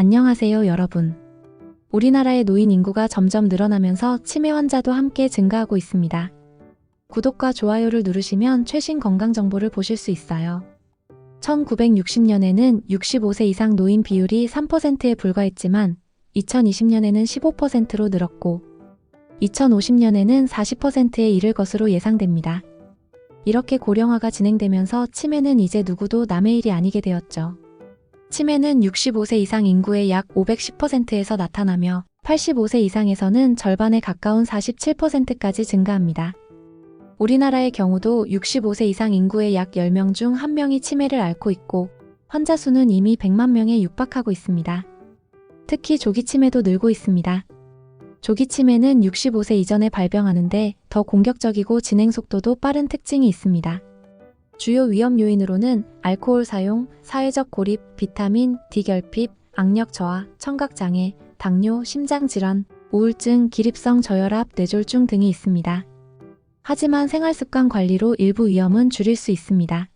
안녕하세요, 여러분. 우리나라의 노인 인구가 점점 늘어나면서 치매 환자도 함께 증가하고 있습니다. 구독과 좋아요를 누르시면 최신 건강 정보를 보실 수 있어요. 1960년에는 65세 이상 노인 비율이 3%에 불과했지만 2020년에는 15%로 늘었고 2050년에는 40%에 이를 것으로 예상됩니다. 이렇게 고령화가 진행되면서 치매는 이제 누구도 남의 일이 아니게 되었죠. 치매는 65세 이상 인구의 약 510%에서 나타나며 85세 이상에서는 절반에 가까운 47%까지 증가합니다. 우리나라의 경우도 65세 이상 인구의 약 10명 중 1명이 치매를 앓고 있고 환자 수는 이미 100만 명에 육박하고 있습니다. 특히 조기 치매도 늘고 있습니다. 조기 치매는 65세 이전에 발병하는데 더 공격적이고 진행 속도도 빠른 특징이 있습니다. 주요 위험 요인으로는 알코올 사용, 사회적 고립, 비타민, 디결핍, 악력 저하, 청각 장애, 당뇨, 심장 질환, 우울증, 기립성 저혈압, 뇌졸중 등이 있습니다. 하지만 생활 습관 관리로 일부 위험은 줄일 수 있습니다.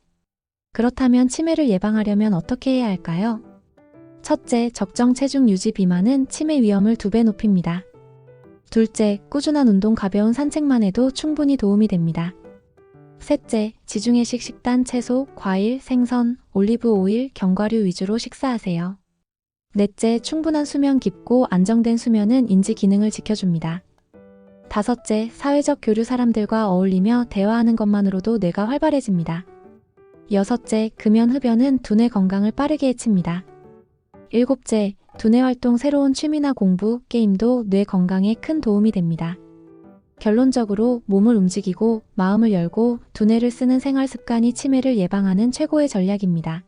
그렇다면 치매를 예방하려면 어떻게 해야 할까요? 첫째, 적정 체중 유지 비만은 치매 위험을 두 배 높입니다. 둘째, 꾸준한 운동 가벼운 산책만 해도 충분히 도움이 됩니다. 셋째, 지중해식 식단 채소, 과일, 생선, 올리브 오일, 견과류 위주로 식사하세요. 넷째, 충분한 수면 깊고 안정된 수면은 인지 기능을 지켜줍니다. 다섯째, 사회적 교류 사람들과 어울리며 대화하는 것만으로도 뇌가 활발해집니다. 여섯째, 금연 흡연은 두뇌 건강을 빠르게 해칩니다. 일곱째, 두뇌 활동 새로운 취미나 공부, 게임도 뇌 건강에 큰 도움이 됩니다. 결론적으로 몸을 움직이고 마음을 열고 두뇌를 쓰는 생활 습관이 치매를 예방하는 최고의 전략입니다.